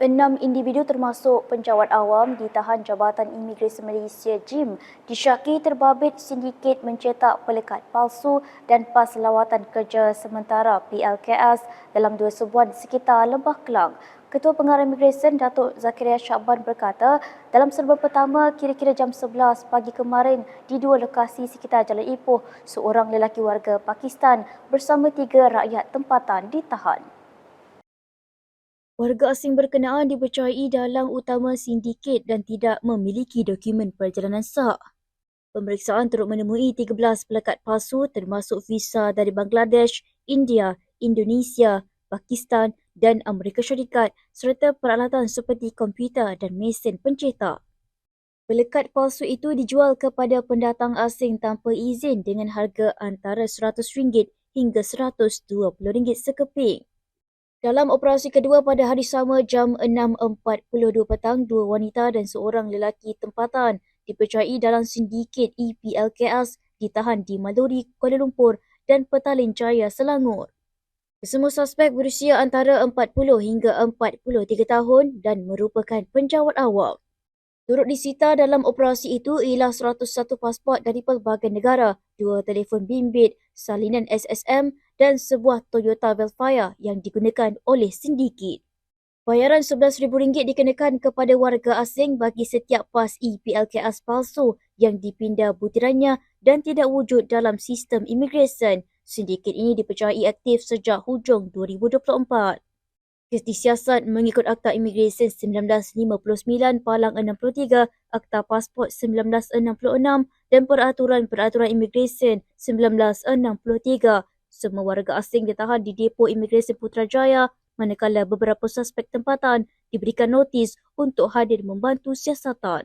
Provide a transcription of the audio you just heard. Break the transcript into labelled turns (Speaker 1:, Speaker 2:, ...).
Speaker 1: enam individu termasuk penjawat awam ditahan Jabatan Imigresen Malaysia JIM disyaki terbabit sindiket mencetak pelekat palsu dan pas lawatan kerja sementara PLKS dalam dua subuhan di sekitar Lembah Kelang. Ketua Pengarah Imigresen Datuk Zakaria Syakban berkata, dalam serba pertama kira-kira jam 11 pagi kemarin di dua lokasi sekitar Jalan Ipoh, seorang lelaki warga Pakistan bersama tiga rakyat tempatan ditahan. Warga asing berkenaan dipercayai dalang utama sindiket dan tidak memiliki dokumen perjalanan sah. Pemeriksaan turut menemui 13 pelekat palsu termasuk visa dari Bangladesh, India, Indonesia, Pakistan dan Amerika Syarikat serta peralatan seperti komputer dan mesin pencetak. Pelekat palsu itu dijual kepada pendatang asing tanpa izin dengan harga antara RM100 hingga RM120 sekeping. Dalam operasi kedua pada hari sama jam 6.42 petang, dua wanita dan seorang lelaki tempatan dipercayai dalam sindiket EPLKS ditahan di Maluri, Kuala Lumpur dan Petaling Jaya, Selangor. Kesemua suspek berusia antara 40 hingga 43 tahun dan merupakan penjawat awam. Turut disita dalam operasi itu ialah 101 pasport dari pelbagai negara, dua telefon bimbit, salinan SSM dan sebuah Toyota Velfire yang digunakan oleh sindiket. Bayaran RM11,000 dikenakan kepada warga asing bagi setiap pas EPLKS palsu yang dipindah butirannya dan tidak wujud dalam sistem imigresen. Sindiket ini dipercayai aktif sejak hujung 2024. Disiasat mengikut Akta Imigresen 1959 Palang 63, Akta Pasport 1966 dan Peraturan-Peraturan Imigresen 1963. Semua warga asing ditahan di Depo Imigresen Putrajaya manakala beberapa suspek tempatan diberikan notis untuk hadir membantu siasatan.